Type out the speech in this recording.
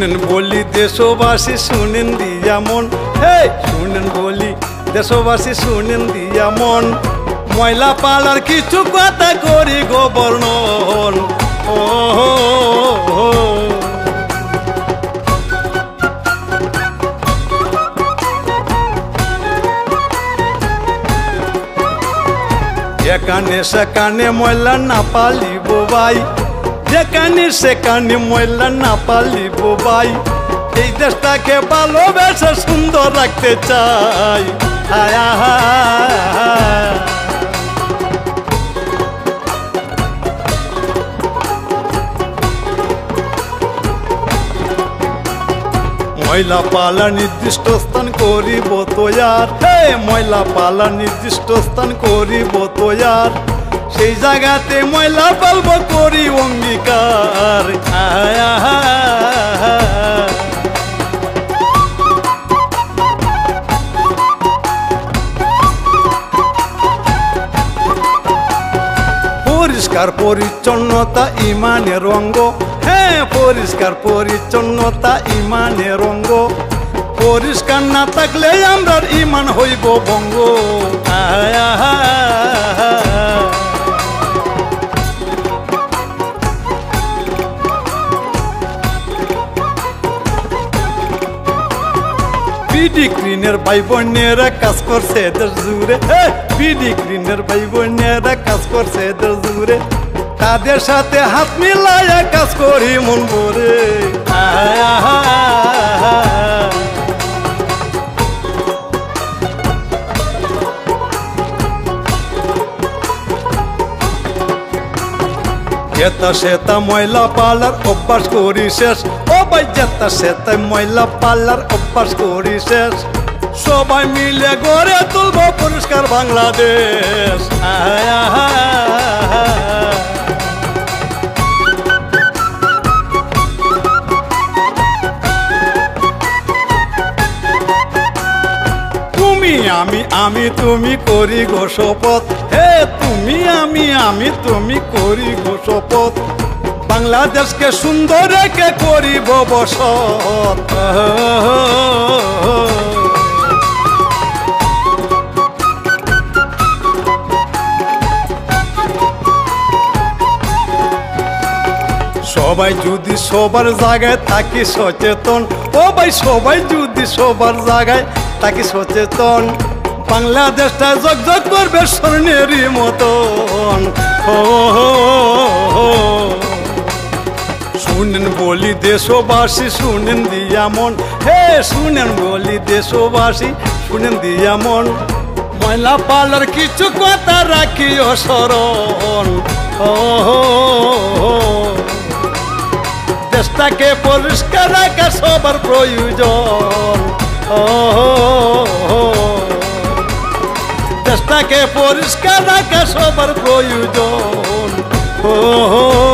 শুনেন বলি দেশবাসী শুনেন দিয়া মন। হে শুনেন বলি দেশবাসী শুনেন দিয়া মন। ময়লা পালার কিছু কথা করি গোবর্ণন ও। এখানে সেখানে ময়লা না পালিব ভাই। যেখানে সেখানে ময়লা না পালিব ভাই। এই দেশটাকে ভালোবেসে সুন্দর রাখতে চাই। ময়লা পালা নির্দিষ্ট স্থান করিব হে, ময়লা পালা নির্দিষ্ট স্থান করিব তোয়ার। সেই জায়গাতে ময়লা পালব করি অঙ্গীকার। আয়। পরিষ্কার পরিচ্ছন্নতা ইমানের অঙ্গ। হ্যাঁ পরিষ্কার পরিচ্ছন্নতা ইমানের অঙ্গ। পরিষ্কার না থাকলে আমরা ইমান হইব ভঙ্গ। বিডি গ্রিনের ভাই বোনেরা কাজ করছে এদের জুড়ে। বিডি গ্রিনের ভাই বোনেরা কাজ করছে এদের জুড়ে। তাদের সাথে হাত মিলাইয়া কাজ করি মন ভরে। যেতা সেতা ময়লা পালার অভ্যাস করি শেষ। ও ভাই যেতা সেতা ময়লা পালার অভ্যাস করি শেষ। সবাই মিলে গড়ে তুলব পরিষ্কার বাংলাদেশ। আয় আমি আমি তুমি করি গো শপথ হে, তুমি আমি আমি তুমি করি গো শপথ বাংলাদেশকে সুন্দর রেখে করিব বসত। সবাই যদি সবার জায়গায় থাকি সচেতন, ও ভাই সবাই যদি সবার জায়গায় থাকি সচেতন, বাংলাদেশটা জগ করবে স্বর্ণেরই মতন। ও। বলি দেশবাসী, শুনেন দিয়া মন। হে, শুনেন বলি দেশবাসী, শুনেন দিয়া মন। ময়লা পালার কিছু কথা রাখিও হো। দেশটাকে পরিষ্কার রাখা সবার প্রয়োজন। দেশটাকে পরিষ্কার রাখা সবার প্রয়োজন। ও হো